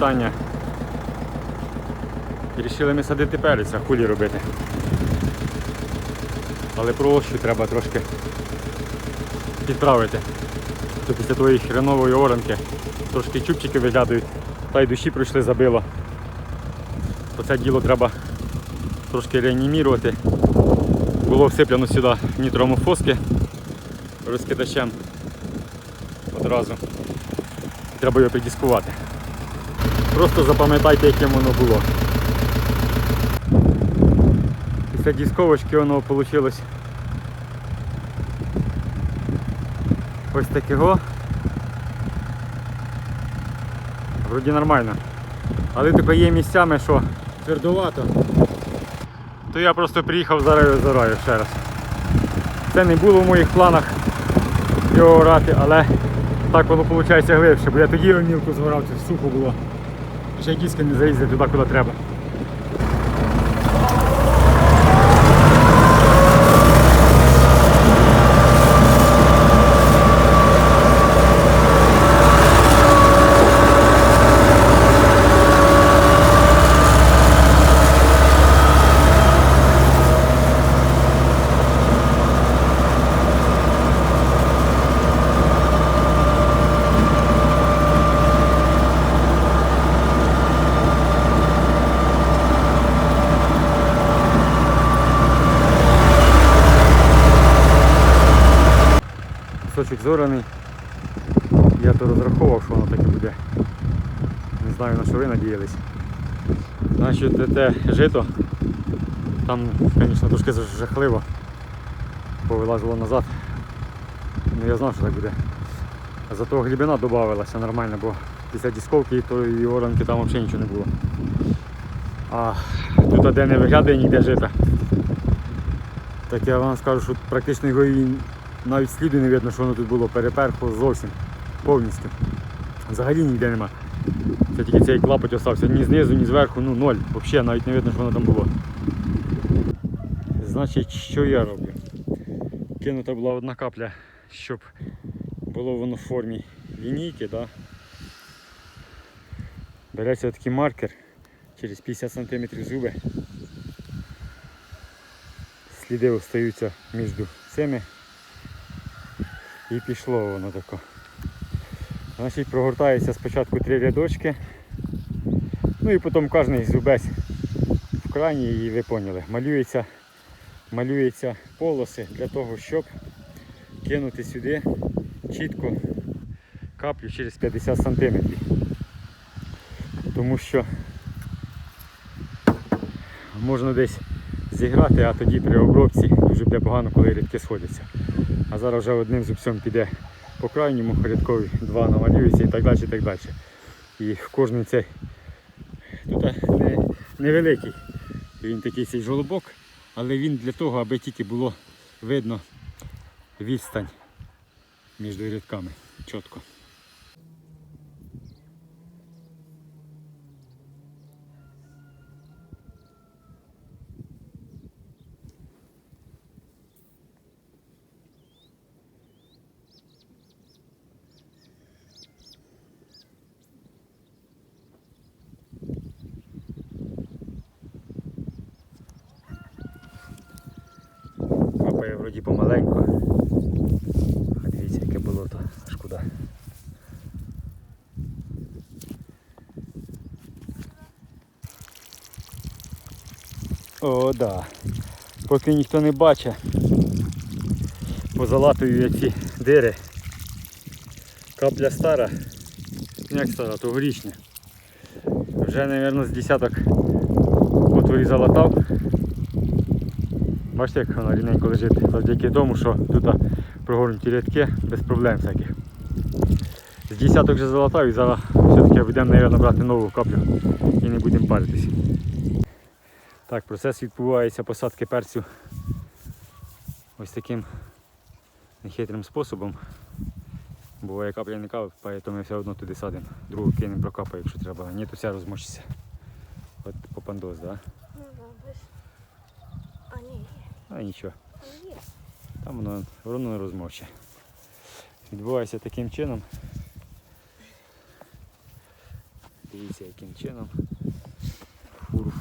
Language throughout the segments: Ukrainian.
вітання. Рішили ми садити перець, а хулі робити. Але прощу треба трошки підправити. То після тої хренової оранки трошки чубчики виглядають, та й душі пройшли забило. То це діло треба трошки реанімірувати. Було всипляно сюди нітромофоски розкидачем одразу. Треба його придіскувати. Просто запам'ятайте, яким воно було. Після дисковочки воно вийшло ось такого. Вроді нормально. Але тільки є місцями, що твердувато. То я просто приїхав зараю зараю ще раз. Це не було в моїх планах його орати, але так воно виходить глибше, бо я тоді мілку згорав, це сухо було. Ще диски не заїздить туди, куди треба. Кусочок. Я то розраховував, що воно таке буде. Не знаю на що ви надіялись. Значить те, жито. Там, звісно, трошки жахливо. Повилазило назад. Ну я знав, що так буде. Зато глибина додавалася нормально, бо після дисковки то і оранки там взагалі нічого не було. А тут де не виглядає ніде жита. Так я вам скажу, що практично його і навіть сліду не видно, що воно тут було, переперхло зовсім повністю. Взагалі ніде нема. Це тільки цей клапоть остався ні знизу, ні зверху, ну ноль. Взагалі навіть не видно, що воно там було. Значить, що я роблю? Кинута була одна капля, щоб було воно в формі лінійки. Да? Береться такий маркер через 50 см зуби. Сліди остаються між цими. І пішло воно тако. Значить прогортається спочатку три рядочки. Ну і потім кожний зубець в крані і ви поняли. Малюється, малюється полоси для того, щоб кинути сюди чітко каплю через 50 см. Тому що можна десь зіграти, а тоді при обробці дуже буде погано, коли рідки сходяться. А зараз вже одним зубцем піде по крайньому, рядкові два намалюються і так далі. І так далі. І кожен цей тут не, невеликий. Він такий цей жолобок, але він для того, аби тільки було видно відстань між рядками чітко. Капає вроді помаленьку. А дивіться, яке болото, шкода. О, да. Поки ніхто не бачить, позалатую я ці дири. Капля стара, ну як стара, тогорічня. Вже, мабуть, з десяток отворів залатав. Бачите, як вона рівненько лежить завдяки тому, що тут прогорнуті рядки без проблем всяких. З десяток вже залатав і зараз все-таки будемо, мабуть, брати нову каплю і не будемо паритись. Так, процес відбувається посадки перцю ось таким нехитрим способом. Буває капля не капає, то ми все одно туди садимо. Другу кинемо прокапає, якщо треба. Ні, то вся розмочиться. От попандос, так? Да? Ну. А ні, А нічого. Там воно воно не розмовче. Відбувається таким чином. Дивіться, яким чином.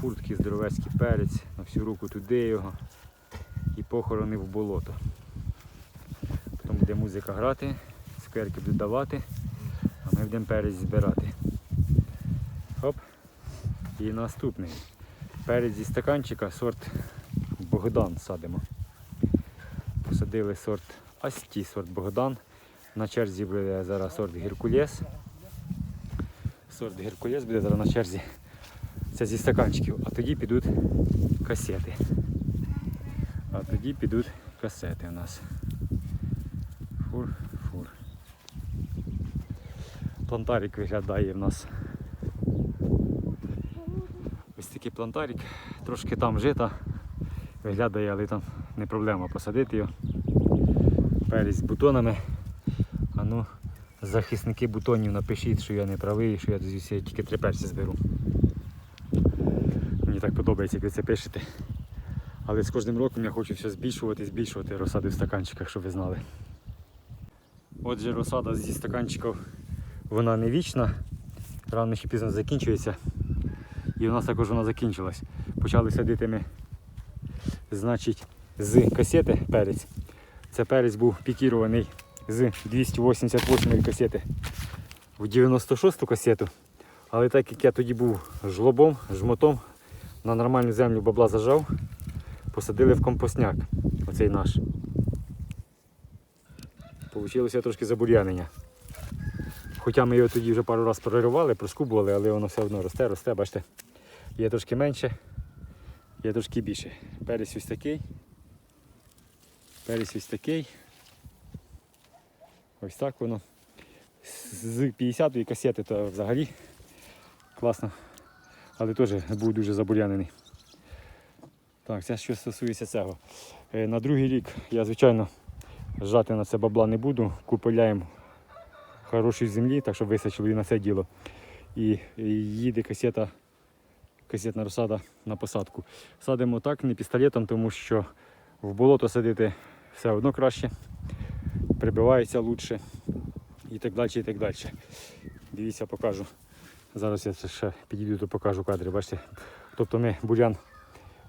Фур, фуртки, здоровецький перець, на всю руку туди його і похоронив в болото. Потім буде музика грати, скверки будуть давати, а ми будемо перець збирати. Хоп. І наступний. Перець зі стаканчика, сорт Богдан садимо. Посадили сорт Асті, сорт Богдан. На черзі буде зараз сорт Геркулес. Сорт Геркулес буде зараз на черзі. Це зі стаканчиків, а тоді підуть касети. А тоді підуть касети у нас. Фур, фур. Плантарик виглядає в нас. Ось такий плантарик. Трошки там жита виглядає, але там не проблема посадити його. Перець з бутонами. А ну, захисники бутонів напишіть, що я не правий, що я звідси тільки три перці зберу. Мені так подобається, як ви це пишете. Але з кожним роком я хочу все збільшувати, збільшувати розсади в стаканчиках, щоб ви знали. Отже, розсада зі стаканчиків вона не вічна, рано чи пізно закінчується. І у нас також вона закінчилась. Почали садити ми, значить, з касети перець. Це перець був пікірований з 288 касети в 96-ту касету. Але так як я тоді був жлобом, жмотом, на нормальну землю бабла зажав, посадили в компостняк. Оцей наш. Получилося трошки забур'янення. Хоча ми його тоді вже пару разів проривали, проскубували, але воно все одно росте, росте, бачите. Є трошки менше, є трошки більше. Перець ось такий. Перець ось такий. Ось так воно. З 50-ї касети то взагалі класно. Але теж був дуже забур'янений. Так, це що стосується цього. Е, На другий рік я, звичайно, жати на це бабла не буду. Купиляємо хорошої землі, так щоб висачили і на це діло. І їде касета, касетна розсада на посадку. Садимо так, не пістолетом, тому що в болото садити все одно краще, прибивається краще і так далі, і так далі. Дивіться, покажу. Зараз я ще підійду, то покажу кадри. Бачите? Тобто ми бурян,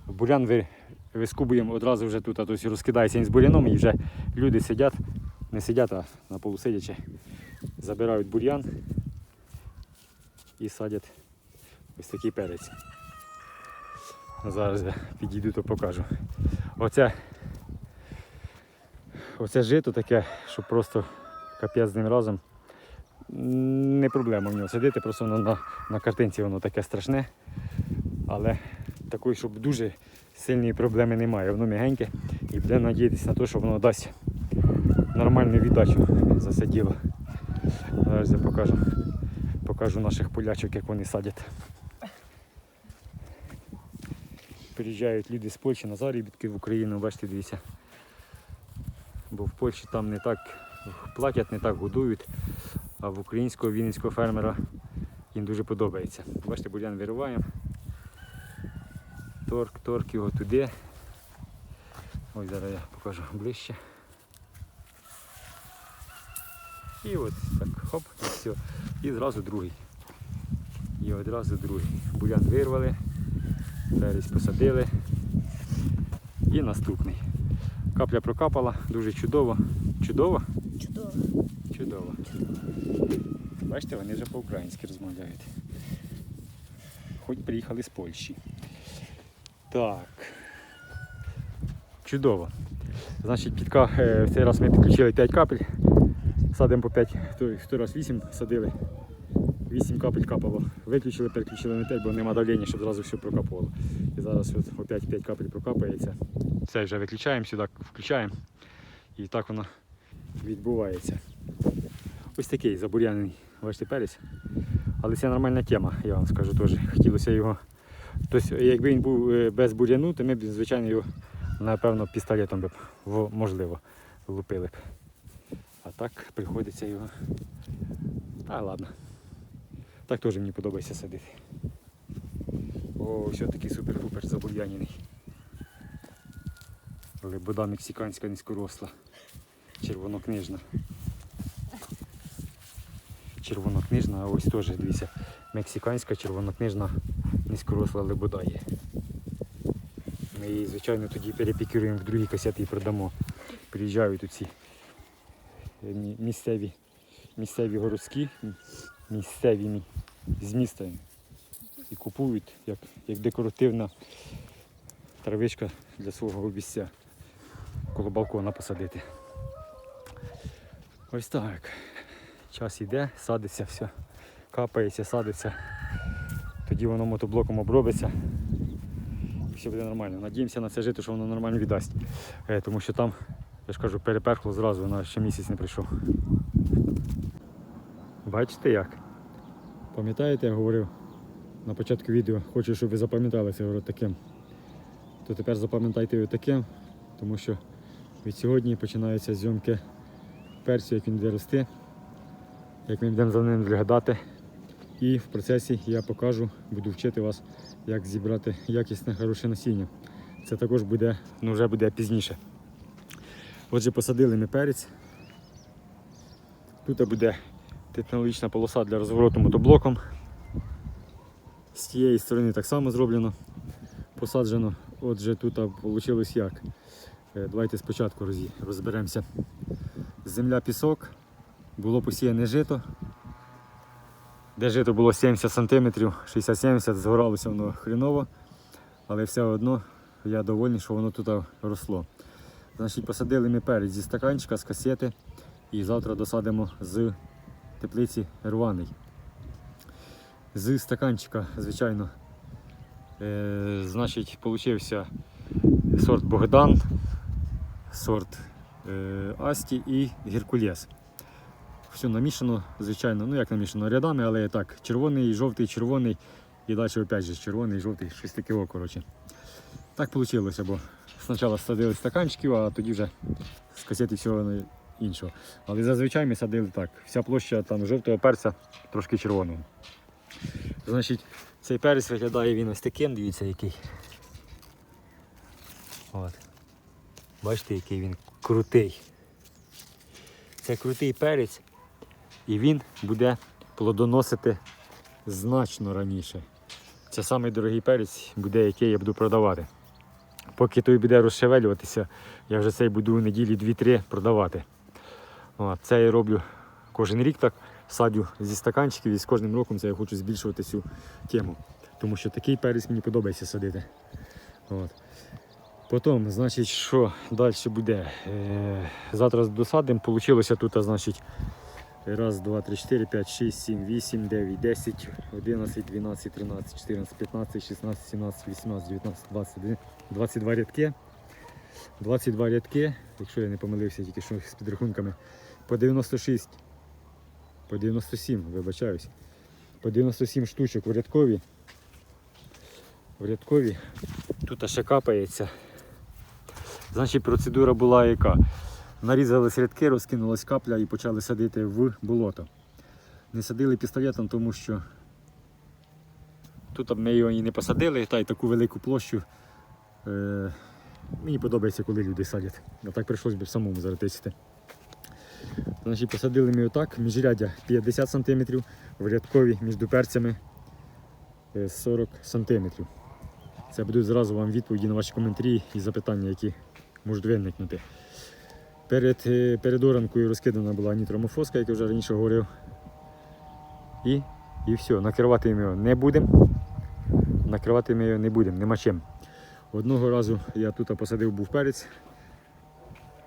бурян ви, вискубуємо одразу вже тут, а тобто розкидається він з буряном і вже люди сидять, не сидять, а на полу сидячи, забирають бур'ян і садять ось такий перець. Зараз я підійду, то покажу. Оце, оце жито таке, що просто капець з ним разом. Не проблема в нього сидити, просто воно на, на картинці воно таке страшне. Але такої, щоб дуже сильної проблеми немає. Воно м'ягеньке і буде надіятися на те, що воно дасть нормальну віддачу за це діло. Зараз я покажу, покажу наших полячок, як вони садять. Приїжджають люди з Польщі на заробітки в Україну, бачите, дивіться. Бо в Польщі там не так платять, не так годують, а в українського вінницького фермера їм дуже подобається. Бачите, бурян вириваємо. Торк, торк його туди. Ось зараз я покажу ближче. І от так, хоп, і все. І зразу другий. І одразу другий. Бурян вирвали, перець посадили. І наступний. Капля прокапала, дуже. Чудово? Чудово. Чудово. Бачите, вони вже по-українськи розмовляють. Хоч приїхали з Польщі. Так. Чудово. Значить, підка, е, в цей раз ми підключили 5 капель. Садимо по 5, той, раз 8 садили. 8 капель капало. Виключили, переключили на 5, бо нема давлення, щоб зразу все прокапувало. І зараз от опять 5 капель прокапається. Це вже виключаємо, сюди включаємо. І так воно відбувається. Ось такий забур'яний, бачите, перець. Але це нормальна тема, я вам скажу теж. Хотілося його. Тобто, якби він був е, без бур'яну, то ми б, звичайно, його, напевно, пістолетом б, можливо, лупили б. А так приходиться його. Та ладно. Так теж мені подобається садити. О, все такий супер-пупер забур'янений. Лебода мексиканська низькоросла. Червонокнижна. Червонокнижна, а ось теж, дивіться, мексиканська червонокнижна низькоросла лебода є. Ми її, звичайно, тоді перепікіруємо в другі касети і продамо. Приїжджають оці е, місцеві, місцеві городські, місцеві з міста і купують як, як декоративна травичка для свого обіця коло балкона посадити. Ось так. Час йде, садиться все, капається, садиться. Тоді воно мотоблоком обробиться. І все буде нормально. Надіємося на це жити, що воно нормально віддасть. Е, тому що там, я ж кажу, переперхло зразу, вона ще місяць не прийшов. Бачите як? Пам'ятаєте, я говорив на початку відео, хочу, щоб ви запам'ятали це говорю таким. То тепер запам'ятайте його таким, тому що від сьогодні починаються зйомки перцю, як він буде рости, як ми будемо за ним доглядати. І в процесі я покажу, буду вчити вас, як зібрати якісне хороше насіння. Це також буде, ну вже буде пізніше. Отже, посадили ми перець. Тут буде технологічна полоса для розвороту мотоблоком. З тієї сторони так само зроблено. Посаджено. Отже, тут вийшло як. Е, Давайте спочатку розберемося. Земля пісок, було посіяне жито. Де жито було 70 см, 60-70 згоралося воно хріново, але все одно я довольний, що воно тут росло. Значить, посадили ми перець зі стаканчика, з касети і завтра досадимо з теплиці рваний. З стаканчика, звичайно, е, значить, получився сорт Богдан, сорт е, Асті і Геркулес. Все намішано, звичайно, ну як намішано рядами, але так, червоний, жовтий, червоний і далі опять же червоний, жовтий, щось таке, о, коротше. Так вийшло, бо спочатку садили стаканчиків, а тоді вже з касети всього іншого. Але зазвичай ми садили так. Вся площа там жовтого перця, трошки червоного. Значить, цей перець виглядає він ось таким, дивіться який. От. Бачите, який він крутий. Це крутий перець, і він буде плодоносити значно раніше. Це самий дорогий перець буде, який я буду продавати. Поки той буде розшевелюватися, я вже цей буду у неділі 2-3 продавати. Це я роблю кожен рік так, садю зі стаканчиків і з кожним роком це я хочу збільшувати цю тему. Тому що такий перець мені подобається садити. От. Потім, значить, що далі буде? Е, завтра досадимо. Получилося тут, значить, раз, два, три, чотири, п'ять, шість, сім, вісім, дев'ять, десять, одинадцять, дванадцять, тринадцять, чотирнадцять, п'ятнадцять, шістнадцять, сімнадцять, вісімнадцять, дев'ятнадцять, двадцять, один, 22 рядки. 22 рядки, якщо я не помилився тільки що з підрахунками, по 96, по 97, вибачаюсь, по 97 штучок в рядкові. В рядкові тут ще капається. Значить, процедура була яка? Нарізались рядки, розкинулась капля і почали садити в болото. Не садили пістолетом, тому що тут ми його і не посадили, та й таку велику площу. Е, мені подобається, коли люди садять. А так прийшлось би самому заратисити. Значить, посадили ми отак, міжряддя 50 см, в рядкові між перцями е, 40 см. Це будуть зразу вам відповіді на ваші коментарі і запитання, які можуть виникнути. Перед, е, перед оранкою розкидана була нітромофоска, як я вже раніше говорив. І, і все, накривати ми його не будемо. Накривати ми його не будемо, нема чим. Одного разу я тут посадив був перець.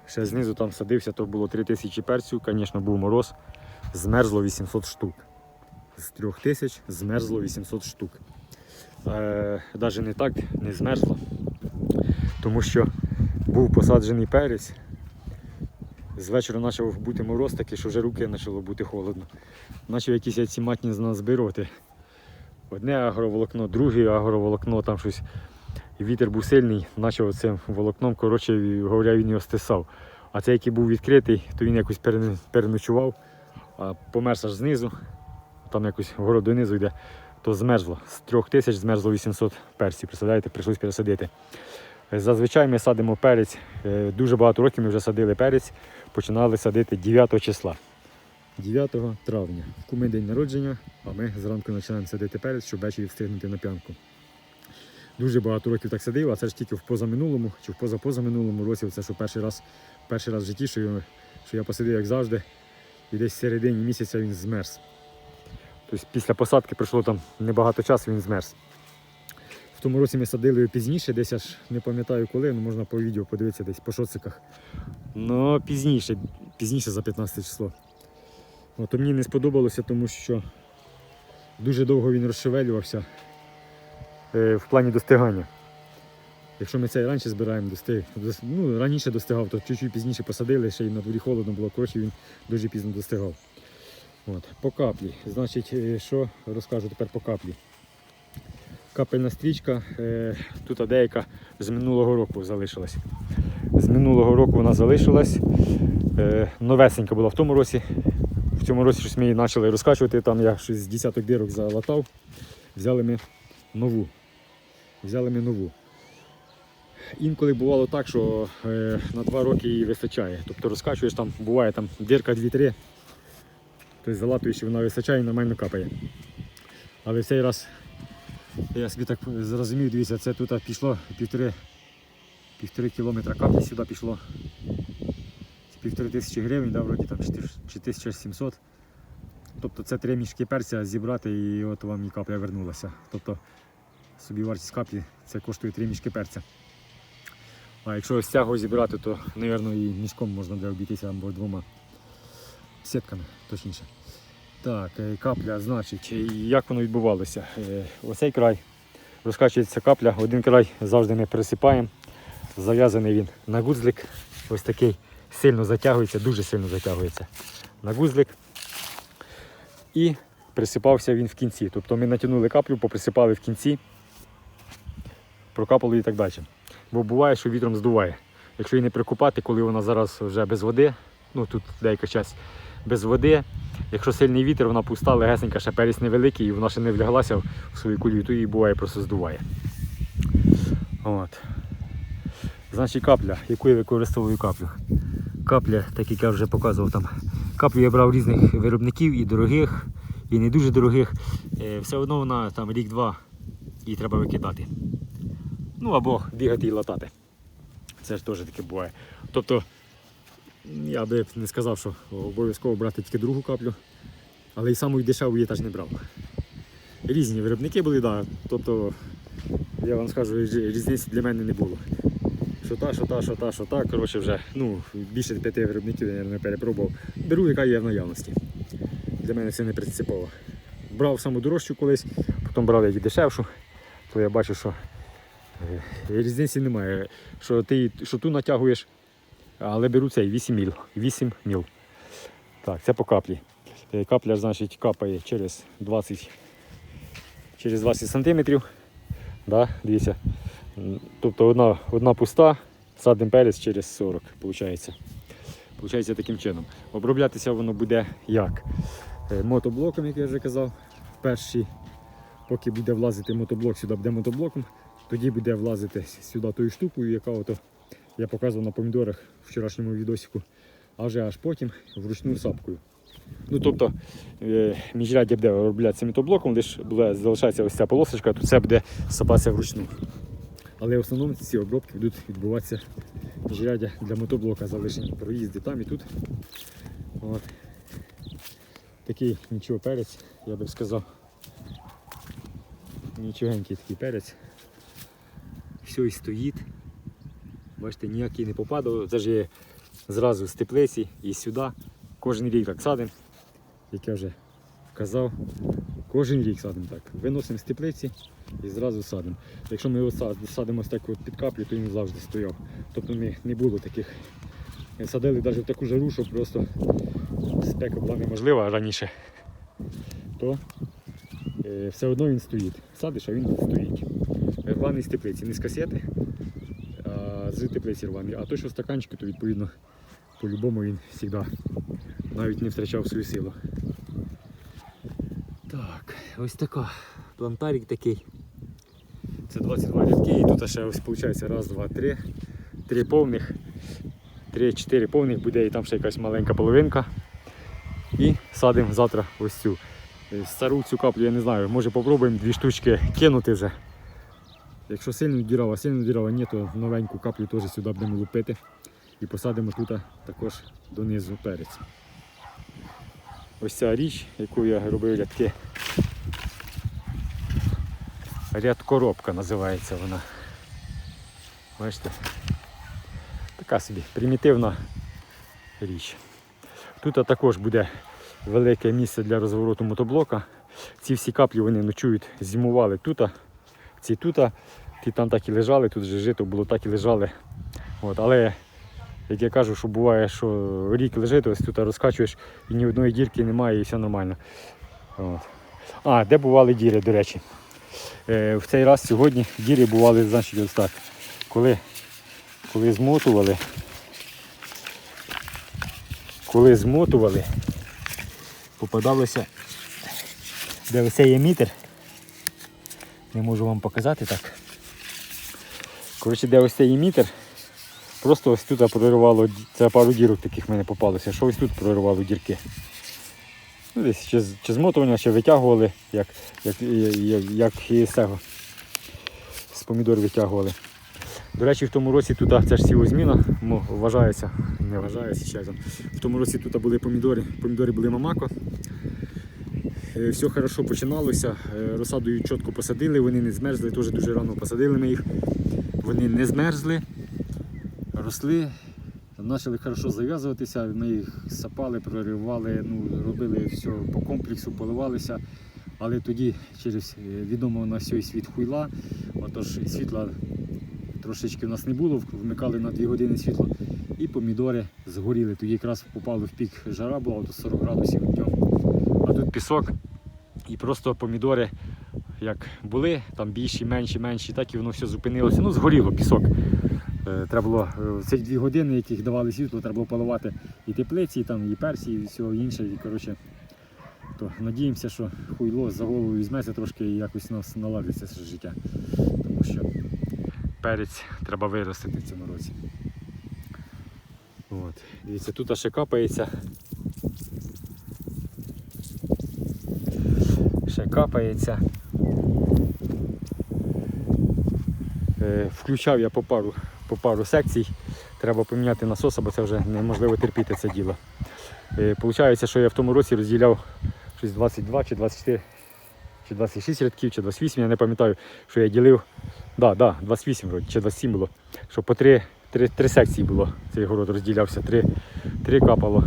Ще знизу там садився, то було 3000 перців, звісно, був мороз. Змерзло 800 штук. З 3000 змерзло 800 штук. Е, Навіть не так, не змерзло. Тому що був посаджений перець. З вечора почав бути мороз такий, що вже руки почало бути холодно. Почав якісь ці матні з нас збирати. Одне агроволокно, друге агроволокно, там щось. Вітер був сильний, почав цим волокном, коротше, говоря, він його стисав. А цей, який був відкритий, то він якось переночував, а померз аж знизу, там якось вгору донизу йде, то змерзло. З трьох тисяч змерзло 800 перців. Представляєте, прийшлось пересадити. Зазвичай ми садимо перець. е, Дуже багато років ми вже садили перець, починали садити 9 числа. 9 травня. В куми день народження, а ми зранку починаємо садити перець, щоб ввечері встигнути на п'янку. Дуже багато років так садив, а це ж тільки в позаминулому чи в позапозаминулому році. Це що перший раз, перший раз в житті, що я посадив, як завжди, і десь в середині місяця він змерз. Тобто після посадки пройшло там небагато часу, він змерз. Тому році ми садили його пізніше, десь аж не пам'ятаю коли, ну можна по відео подивитися десь по шоциках. Ну, пізніше, пізніше за 15 число. От, мені не сподобалося, тому що дуже довго він розшевелювався е, в плані достигання. Якщо ми цей раніше збираємо, достиг, ну, раніше достигав, то чуть-чуть пізніше посадили, ще й на дворі холодно було, коротше він дуже пізно достигав. От, по каплі. Значить, е, що розкажу тепер по каплі. Капельна стрічка, е, тут деяка з минулого року залишилась. З минулого року вона залишилась. Е, новесенька була в тому році. В цьому році щось ми її почали розкачувати, там я щось з десяток дірок залатав. Взяли ми нову. Взяли ми нову. Інколи бувало так, що е, на два роки її вистачає. Тобто розкачуєш там, буває там дірка 2-3, тобто залатуєш і вона вистачає і нормально капає. Але в цей раз я собі так зрозумів, дивіться, це тут пішло півтори, півтори кілометра каплі, сюди пішло півтори тисячі гривень, да, вроді там 4700. Тобто це три мішки перця зібрати і от вам і капля вернулася. Тобто собі вартість каплі це коштує три мішки перця. А якщо ось цього зібрати, то, мабуть, і мішком можна буде обійтися або двома сітками, точніше. Так, е, капля, значить, як воно відбувалося? Е, Оцей край розкачується капля, один край завжди ми присипаємо. Зав'язаний він на гузлик. Ось такий сильно затягується, дуже сильно затягується на гузлик. І присипався він в кінці. Тобто ми натягнули каплю, поприсипали в кінці, прокапали і так далі. Бо буває, що вітром здуває. Якщо її не прикупати, коли вона зараз вже без води, ну тут деяка час без води, якщо сильний вітер, вона пуста, легесенька, ще перець невеликий, і вона ще не вляглася в свою кулію, то її буває просто здуває. От. Значить капля, яку я використовую каплю. Капля, так як я вже показував там. Каплю я брав різних виробників і дорогих, і не дуже дорогих. Е, Все одно вона там рік-два її треба викидати. Ну або бігати і латати. Це ж теж таке буває. Тобто, я би не сказав, що обов'язково брати тільки другу каплю, але і саму дешеву я теж не брав. Різні виробники були, да. тобто, я вам скажу, різниці для мене не було. Що та, що та, що та, що та. Коротше, вже ну, більше п'яти виробників я не перепробував. Беру, яка є в наявності. Для мене це не принципово. Брав саму дорожчу колись, потім брав і дешевшу, то я бачу, що е, різниці немає. Що ти що ту натягуєш, але беру цей 8 міл. 8 міл. Так, це по каплі. Е, Капля, значить, капає через 20, через 20 сантиметрів. Да, дивіться. Тобто одна, одна пуста, садимо перець через 40, виходить. Получається таким чином. Оброблятися воно буде як? Е, Мотоблоком, як я вже казав. Перший, поки буде влазити мотоблок, сюди буде мотоблоком, тоді буде влазити сюди тою штукою, яка ото я показував на помідорах в вчорашньому відосику, а вже аж потім вручну сапкою. Ну, тобто е, міжряддя буде оброблятися мотоблоком, лише буде, залишається ось ця полосочка, то це буде сапатися вручну. Але в основному ці обробки будуть відбуватися міжряддя для мотоблока залишені проїзди там і тут. От. Такий нічого перець, я би сказав. Нічогенький такий перець. Все і стоїть. Бачите, ніякий не попадав. Це ж є зразу з теплиці і сюди. Кожен рік так садимо, як я вже казав. Кожен рік садимо так. Виносимо з теплиці і зразу садимо. Якщо ми його садимо ось так от під каплю, то він завжди стояв. Тобто не, не було таких. Ми Садили навіть в таку жару, що просто спека була неможлива раніше. То е, все одно він стоїть. Садиш, а він стоїть. Рваний з теплиці, не з касети, з теплиці. А той, що в стаканчику, то відповідно по-любому він завжди навіть не втрачав свою силу. Так, ось така. Плантарик такий. Це 22 рядки і тут ще ось виходить раз, два, три. Три повних. Три-чотири повних буде і там ще якась маленька половинка. І садимо завтра ось цю. Е, Стару цю каплю я не знаю, може попробуємо дві штучки кинути вже. Якщо сильно дірава, сильно дірава ні, то новеньку каплю теж сюди будемо лупити. І посадимо тут також донизу перець. Ось ця річ, яку я робив рядки. Рядкоробка називається вона. Бачите? Така собі примітивна річ. Тут також буде велике місце для розвороту мотоблока. Ці всі каплі вони ночують, зимували тут, ці тут, ті там так і лежали, тут же жито було так і лежали. От, але як я кажу, що буває, що рік лежить, ось тут розкачуєш і ні одної дірки немає, і все нормально. От. А, де бували діри, до речі. Е, в цей раз сьогодні діри бували, значить, ось так. Коли, коли змотували, коли змотували, попадалося, де ось цей емітер. Не можу вам показати так. Коротше, де ось цей емітер, просто ось тут проривало, ді- це пару дірок таких в мене попалося, що ось тут проривало дірки. Ну, десь чи, чи змотування, чи витягували, як, як, як, як і цього. З помідор витягували. До речі, в тому році тут це ж сівозміна, вважається, не вважається ще. В тому році тут були помідори, помідори були мамако. Е, Все хорошо починалося. Е, Розсадою чітко посадили, вони не змерзли, теж дуже рано посадили ми їх. Вони не змерзли, росли, почали хорошо зав'язуватися. Ми їх сапали, проривали, ну, робили все по комплексу, поливалися. Але тоді через е, відомо на всій світ хуйла, отож світла трошечки в нас не було, вмикали на 2 години світло, і помідори згоріли. Тоді якраз попали в пік жара була 40 градусів днем. А тут пісок, і просто помідори як були, там більші, менші, менші, так і воно все зупинилося. Ну, згоріло пісок. Е, Треба було е, ці дві години, яких давали світло, треба було поливати і теплиці, і, там, і персі, і все інше. І, коротше, то надіємося, що хуйло за голову візьметься трошки і якось нас наладиться це життя. Тому що перець треба виростити в цьому році. От. Дивіться, тут ще капається. Капається. Е, Включав я по пару, по пару секцій. Треба поміняти насоса, бо це вже неможливо терпіти це діло. Е, Получається, що я в тому році розділяв щось 22 чи 24 чи 26 рядків, чи 28, я не пам'ятаю, що я ділив. Да, да, 28 вроді, чи 27 було. Що по три, три, три секції було. Цей город розділявся, три, три капало.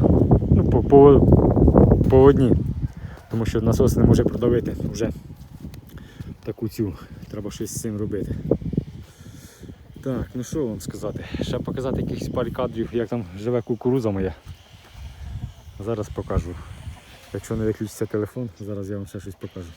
Ну, по, по, по одній. Тому що насос не може продавити вже таку цю. Треба щось з цим робити. Так, ну що вам сказати? Ще показати якихось пару кадрів, як там живе кукуруза моя. Зараз покажу. Якщо не виключиться телефон, зараз я вам ще щось покажу.